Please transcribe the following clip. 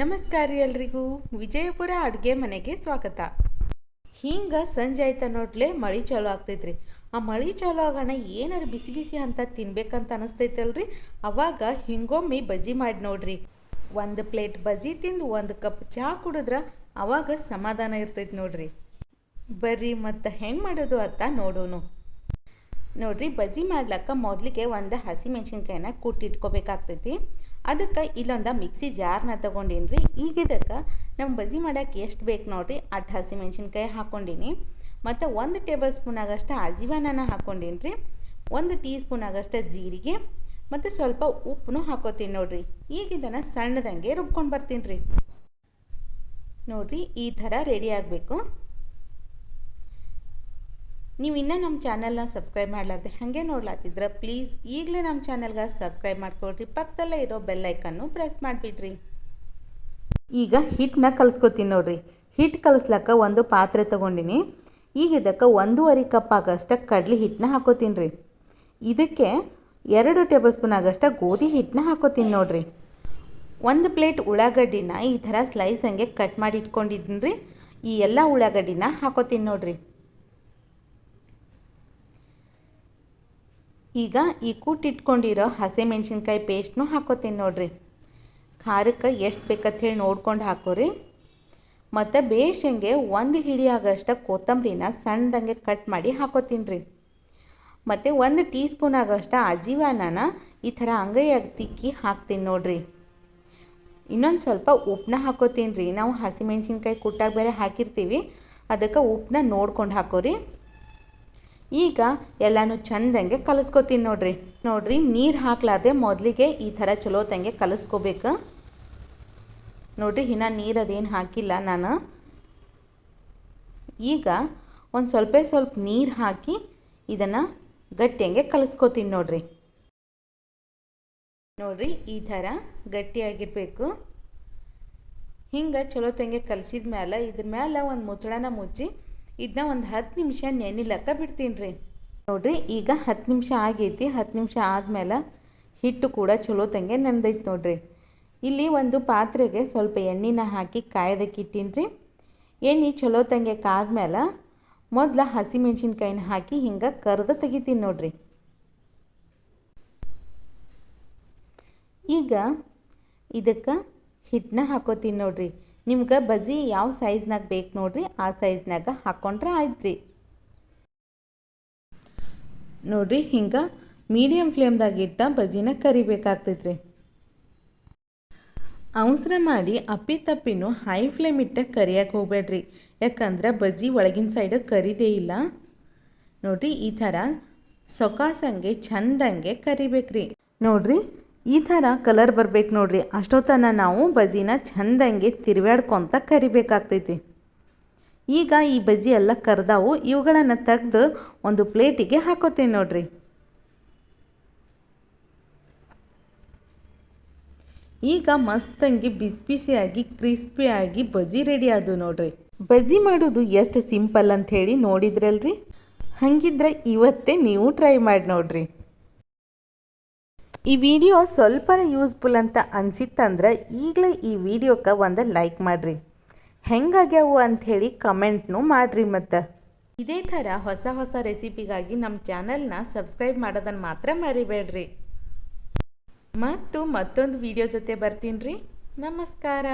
ನಮಸ್ಕಾರ ಎಲ್ರಿಗೂ. ವಿಜಯಪುರ ಅಡುಗೆ ಮನೆಗೆ ಸ್ವಾಗತ. ಹಿಂಗೆ ಸಂಜೆ ಆಯ್ತ ನೋಡ್ಲೆ, ಮಳೆ ಚಾಲು ಆಗ್ತೈತ್ರಿ. ಆ ಮಳೆ ಚಾಲು ಆಗೋಣ, ಏನಾರು ಬಿಸಿ ಬಿಸಿ ಅಂತ ತಿನ್ಬೇಕಂತ ಅನಿಸ್ತೈತಲ್ರಿ? ಅವಾಗ ಹಿಂಗೊಮ್ಮೆ ಬಜ್ಜಿ ಮಾಡಿ ನೋಡ್ರಿ. ಒಂದು ಪ್ಲೇಟ್ ಬಜ್ಜಿ ತಿಂದು ಒಂದು ಕಪ್ ಚಹಾ ಕುಡಿದ್ರೆ ಅವಾಗ ಸಮಾಧಾನ ಇರ್ತೈತಿ ನೋಡ್ರಿ. ಬರ್ರಿ, ಮತ್ತು ಹೆಂಗೆ ಮಾಡೋದು ಅಂತ ನೋಡೋನು. ನೋಡ್ರಿ, ಬಜ್ಜಿ ಮಾಡ್ಲಕ್ಕ ಮೊದಲಿಗೆ ಒಂದು ಹಸಿ ಮೆಣಸಿನ್ಕಾಯಿನ ಕುಟ್ಟಿಟ್ಕೋಬೇಕಾಗ್ತೈತಿ ಅದಕ್ಕೆ ಇಲ್ಲೊಂದು ಮಿಕ್ಸಿ ಜಾರ್ನ ತೊಗೊಂಡೀನಿ ರೀ ಇದಕ್ಕೆ ನಮ್ಮ ಬಜ್ಜಿ ಮಾಡೋಕ್ಕೆ ಎಷ್ಟು ಬೇಕು ನೋಡಿರಿ? ಅಟ್ಟು ಹಸಿಮೆಣ್ಸಿನ್ಕಾಯಿ ಹಾಕ್ಕೊಂಡೀನಿ ಮತ್ತು ಒಂದು ಟೇಬಲ್ ಸ್ಪೂನ್ ಆಗಷ್ಟು ಅಜೀವನನ ಹಾಕ್ಕೊಂಡೀನಿ ರೀ ಒಂದು ಟೀ ಸ್ಪೂನ್ ಆಗಷ್ಟು ಜೀರಿಗೆ. ಮತ್ತು ಸ್ವಲ್ಪ ಉಪ್ಪನ್ನು ಹಾಕೋತೀನಿ ನೋಡಿರಿ. ಈಗ ಸಣ್ಣದಂಗೆ ರುಬ್ಕೊಂಡು ಬರ್ತೀನಿ ರೀ ನೋಡಿರಿ, ಈ ಥರ ರೆಡಿ ಆಗಬೇಕು. ನೀವು ಇನ್ನೂ ನಮ್ಮ ಚಾನಲ್ನ ಸಬ್ಸ್ಕ್ರೈಬ್ ಮಾಡಲಾರ್ದೆ ಹಾಗೆ ನೋಡ್ಲಾತಿದ್ರೆ ಪ್ಲೀಸ್ ಈಗಲೇ ನಮ್ಮ ಚಾನಲ್ಗೆ ಸಬ್ಸ್ಕ್ರೈಬ್ ಮಾಡ್ಕೊಳ್ರಿ. ಪಕ್ಕದಲ್ಲೇ ಇರೋ ಬೆಲ್ಲೈಕನ್ನು ಪ್ರೆಸ್ ಮಾಡಿಬಿಡ್ರಿ. ಈಗ ಹಿಟ್ಟನ್ನ ಕಲಿಸ್ಕೊತೀನಿ ನೋಡ್ರಿ. ಹಿಟ್ಟು ಕಲಿಸ್ಲಕ್ಕ ಒಂದು ಪಾತ್ರೆ ತೊಗೊಂಡಿನಿ. ಈಗ ಇದಕ್ಕೆ ಒಂದೂವರೆ ಕಪ್ ಆಗೋಷ್ಟು ಕಡ್ಲೆ ಹಿಟ್ಟನ್ನ ಹಾಕೋತೀನಿ ರೀ. ಇದಕ್ಕೆ ಎರಡು ಟೇಬಲ್ ಸ್ಪೂನ್ ಆಗೋಷ್ಟು ಗೋಧಿ ಹಿಟ್ಟನ್ನ ಹಾಕೋತೀನಿ ನೋಡ್ರಿ. ಒಂದು ಪ್ಲೇಟ್ ಉಳ್ಳಾಗಡ್ಡಿನ ಈ ಥರ ಸ್ಲೈಸ್ ಹಂಗೆ ಕಟ್ ಮಾಡಿ ಇಟ್ಕೊಂಡಿದ್ದೀನಿ ರೀ. ಈ ಎಲ್ಲ ಉಳ್ಳಾಗಡ್ಡಿನ ಹಾಕೋತೀನಿ ನೋಡ್ರಿ. ಈಗ ಈ ಕೂಟಿಟ್ಕೊಂಡಿರೋ ಹಸಿಮೆಣ್ಸಿನ್ಕಾಯಿ ಪೇಸ್ಟ್ನು ಹಾಕೋತೀನಿ ನೋಡ್ರಿ. ಖಾರಕ್ಕೆ ಎಷ್ಟು ಬೇಕಂತ ಹೇಳಿ ನೋಡ್ಕೊಂಡು ಹಾಕೋರಿ. ಮತ್ತು ಬೇಷಂಗೆ ಒಂದು ಹಿಡಿ ಆಗಷ್ಟು ಕೊತ್ತಂಬರಿನ ಸಣ್ಣದಂಗೆ ಕಟ್ ಮಾಡಿ ಹಾಕೋತೀನಿ ರೀ ಮತ್ತು ಒಂದು ಟೀ ಸ್ಪೂನ್ ಆಗೋಷ್ಟು ಅಜೀವಾನನ ಈ ಥರ ಅಂಗೈಯಾಗಿ ತಿಕ್ಕಿ ಹಾಕ್ತೀನಿ ನೋಡ್ರಿ. ಇನ್ನೊಂದು ಸ್ವಲ್ಪ ಉಪ್ಪನ್ನ ಹಾಕೋತೀನಿ ರೀ ನಾವು ಹಸಿಮೆಣ್ಸಿನ್ಕಾಯಿ ಕುಟ್ಟಾಗ ಬೇರೆ ಹಾಕಿರ್ತೀವಿ. ಅದಕ್ಕೆ ಉಪ್ಪನ್ನ ನೋಡ್ಕೊಂಡು ಹಾಕೋರಿ. ಈಗ ಎಲ್ಲನೂ ಚಂದಂಗೆ ಕಲಿಸ್ಕೊತೀನಿ ನೋಡ್ರಿ. ನೋಡ್ರಿ, ನೀರು ಹಾಕ್ಲಾರ್ದೆ ಮೊದಲಿಗೆ ಈ ಥರ ಚಲೋ ತಂಗೆ ಕಲಿಸ್ಕೋಬೇಕು. ನೋಡ್ರಿ ಇನ್ನು ನೀರು ಅದೇನು ಹಾಕಿಲ್ಲ ನಾನು. ಈಗ ಒಂದು ಸ್ವಲ್ಪ ಸ್ವಲ್ಪ ನೀರು ಹಾಕಿ ಇದನ್ನು ಗಟ್ಟಿಯಂಗೆ ಕಲಿಸ್ಕೋತೀನಿ ನೋಡ್ರಿ. ನೋಡ್ರಿ, ಈ ಥರ ಗಟ್ಟಿಯಾಗಿರಬೇಕು ಹಿಂಗೆ ಚಲೋ ತಂಗೆ ಕಲಿಸಿದ ಮೇಲೆ ಇದ್ರ ಮೇಲೆ ಒಂದು ಮುಚ್ಚಳನ ಮುಚ್ಚಿ ಇದನ್ನ ಒಂದು ಹತ್ತು ನಿಮಿಷ ನೆನಿಲಕ್ಕ ಬಿಡ್ತೀನಿ ರೀ ನೋಡಿರಿ, ಈಗ ಹತ್ತು ನಿಮಿಷ ಆಗೈತಿ. ಹತ್ತು ನಿಮಿಷ ಆದಮೇಲೆ ಹಿಟ್ಟು ಕೂಡ ಚಲೋ ತಂಗೆ ನೆಂದೈತಿ ನೋಡ್ರಿ. ಇಲ್ಲಿ ಒಂದು ಪಾತ್ರೆಗೆ ಸ್ವಲ್ಪ ಎಣ್ಣೆನ ಹಾಕಿ ಕಾಯ್ದಕ್ಕೆ ರೀ ಎಣ್ಣೆ ಚಲೋ ತಂಗೆ ಕಾದ್ಮೇಲೆ ಮೊದಲ ಹಸಿಮೆಣ್ಸಿನ್ಕಾಯಿನ ಹಾಕಿ ಹಿಂಗೆ ಕರ್ದು ತೆಗಿತೀನಿ ನೋಡ್ರಿ. ಈಗ ಇದಕ್ಕೆ ಹಿಟ್ಟನ್ನ ಹಾಕೋತೀನಿ ನೋಡ್ರಿ. ನಿಮ್ಗೆ ಬಜ್ಜಿ ಯಾವ ಸೈಜ್ನಾಗ ಬೇಕು ನೋಡ್ರಿ, ಆ ಸೈಜ್ನಾಗ ಹಾಕ್ಕೊಂಡ್ರೆ ಆಯ್ತು ರೀ ನೋಡ್ರಿ, ಹಿಂಗೆ ಮೀಡಿಯಮ್ ಫ್ಲೇಮ್ದಾಗ ಇಟ್ಟ ಬಜ್ಜಿನ ಕರಿಬೇಕಾಗ್ತೈತೆ ರೀ ಅವಸರ ಮಾಡಿ ಅಪ್ಪಿ ತಪ್ಪಿನೂ ಹೈ ಫ್ಲೇಮ್ ಇಟ್ಟ ಕರಿಯಕ್ಕೆ ಹೋಗ್ಬೇಡ್ರಿ. ಯಾಕಂದ್ರೆ ಬಜ್ಜಿ ಒಳಗಿನ ಸೈಡ್ ಕರಿದೇ ಇಲ್ಲ. ನೋಡ್ರಿ, ಈ ಥರ ಸೊಕಾಸಂಗೆ ಚಂದಂಗೆ ಕರಿಬೇಕ್ರಿ. ನೋಡ್ರಿ ಈ ಥರ ಕಲರ್ ಬರ್ಬೇಕು ನೋಡ್ರಿ. ಅಷ್ಟೊತ್ತನ ನಾವು ಬಜ್ಜಿನ ಚಂದಂಗೆ ತಿರುವಾಡ್ಕೊತ ಕರಿಬೇಕಾಗ್ತೈತಿ. ಈಗ ಈ ಬಜ್ಜಿ ಎಲ್ಲ ಕರೆದಾವು, ಇವುಗಳನ್ನು ತೆಗೆದು ಒಂದು ಪ್ಲೇಟಿಗೆ ಹಾಕೋತೀನಿ ನೋಡ್ರಿ. ಈಗ ಮಸ್ತಂಗಿ ಬಿಸಿ ಬಿಸಿಯಾಗಿ ಕ್ರಿಸ್ಪಿಯಾಗಿ ಬಜ್ಜಿ ರೆಡಿ ಆದವು ನೋಡ್ರಿ. ಬಜ್ಜಿ ಮಾಡೋದು ಎಷ್ಟು ಸಿಂಪಲ್ ಅಂತ ಹೇಳಿ ನೋಡಿದ್ರಲ್ರಿ? ಹಂಗಿದ್ರೆ ಇವತ್ತೇ ನೀವು ಟ್ರೈ ಮಾಡಿ ನೋಡ್ರಿ. ಈ ವಿಡಿಯೋ ಸ್ವಲ್ಪ ಯೂಸ್ಫುಲ್ ಅಂತ ಅನ್ಸಿತ್ತಂದ್ರೆ ಈಗಲೇ ಈ ವಿಡಿಯೋಕ್ಕೆ ಒಂದು ಲೈಕ್ ಮಾಡಿರಿ. ಹೆಂಗಾಗ್ಯಾವು ಅಂಥೇಳಿ ಕಮೆಂಟ್ನು ಮಾಡಿರಿ ಮತ್ತು. ಇದೇ ಥರ ಹೊಸ ಹೊಸ ರೆಸಿಪಿಗಾಗಿ ನಮ್ಮ ಚಾನಲ್ನ ಸಬ್ಸ್ಕ್ರೈಬ್ ಮಾಡೋದನ್ನು ಮಾತ್ರ ಮರಿಬೇಡ್ರಿ. ಮತ್ತು ಮತ್ತೊಂದು ವಿಡಿಯೋ ಜೊತೆ ಬರ್ತೀನಿ ರೀ. ನಮಸ್ಕಾರ.